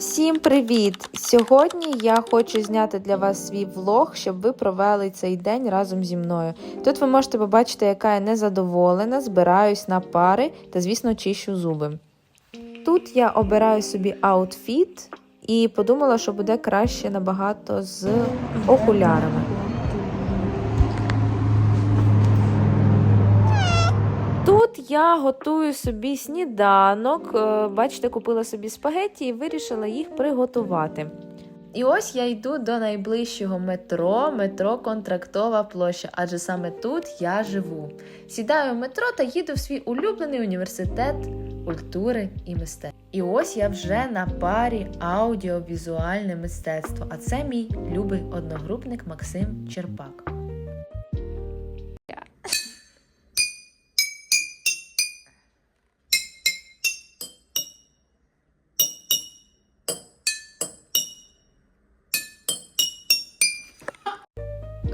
Всім привіт! Сьогодні я хочу зняти для вас свій влог, щоб ви провели цей день разом зі мною. Тут ви можете побачити, яка я незадоволена, збираюсь на пари та, звісно, чищу зуби. Тут я обираю собі аутфіт і подумала, що буде краще набагато з окулярами. Тут я готую собі сніданок. Е, Бачите, купила собі спагетті і вирішила їх приготувати. І ось я йду до найближчого метро, метро Контрактова площа, адже саме тут я живу. Сідаю в метро та їду в свій улюблений університет культури і мистецтв. І ось я вже на парі аудіовізуальне мистецтво. А це мій любий одногрупник Максим Черпак.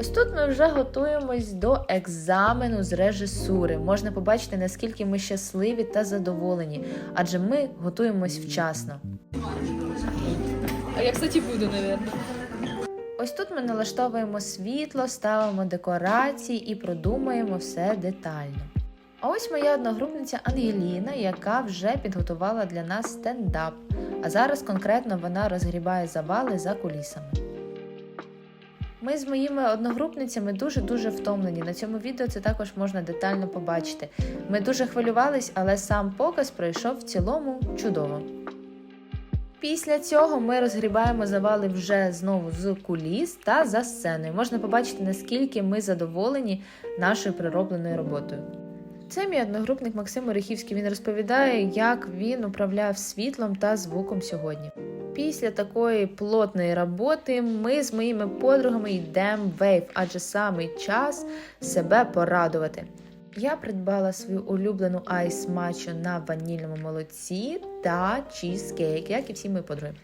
Ось тут ми вже готуємось до екзамену з режисури. Можна побачити, наскільки ми щасливі та задоволені, адже ми готуємось вчасно. А я, кстати, буду, наверное. Ось тут ми налаштовуємо світло, ставимо декорації і продумуємо все детально. А ось моя одногрупниця Ангеліна, яка вже підготувала для нас стендап. А зараз конкретно вона розгрібає завали за кулісами. Ми з моїми одногрупницями дуже-дуже втомлені. На цьому відео це також можна детально побачити. Ми дуже хвилювались, але сам показ пройшов в цілому чудово. Після цього ми розгрібаємо завали вже знову з куліс та за сценою. Можна побачити, наскільки ми задоволені нашою приробленою роботою. Це мій одногрупник Максим Орехівський. Він розповідає, як він управляв світлом та звуком сьогодні. Після такої плотної роботи ми з моїми подругами йдемо вейв, адже саме час себе порадувати. Я придбала свою улюблену айс матчу на ванільному молоці та чізкейк, як і всі мої подруги.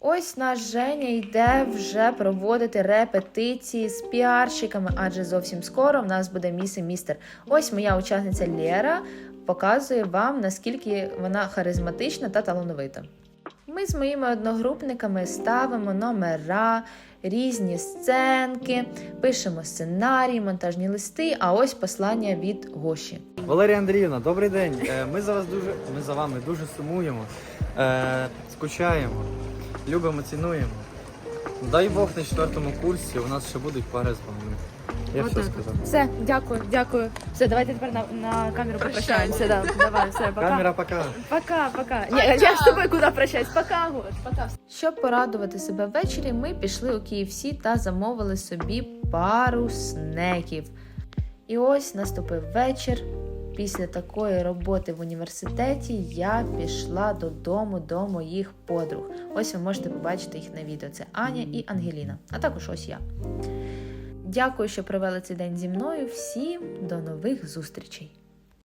Ось наш Женя йде вже проводити репетиції з піарщиками, адже зовсім скоро в нас буде міс і містер. Ось моя учасниця Лєра показує вам, наскільки вона харизматична та талановита. Ми з моїми одногрупниками ставимо номера, різні сценки, пишемо сценарії, монтажні листи, а ось послання від Гоші. Валерія Андріївна, добрий день. Е, Ми за вас дуже, ми за вами дуже сумуємо, е, скучаємо, любимо, цінуємо. Дай Бог на четвертому курсі у нас ще будуть пари з вами. Я все сказав. Все, дякую, дякую. Все, давайте тепер на, на камеру попрощаємося. Да. Давай, все, пока. Камера пока. Пока, пока. Ні, я ж з тобою куди прощаюсь? Пока, Гош, пока. Щоб порадувати себе ввечері, ми пішли у KFC та замовили собі пару снеків. І ось наступив вечір. Після такої роботи в університеті я пішла додому до моїх подруг. Ось ви можете побачити їх на відео. Це Аня і Ангеліна, а також ось я. Дякую, що провели цей день зі мною. Всім до нових зустрічей!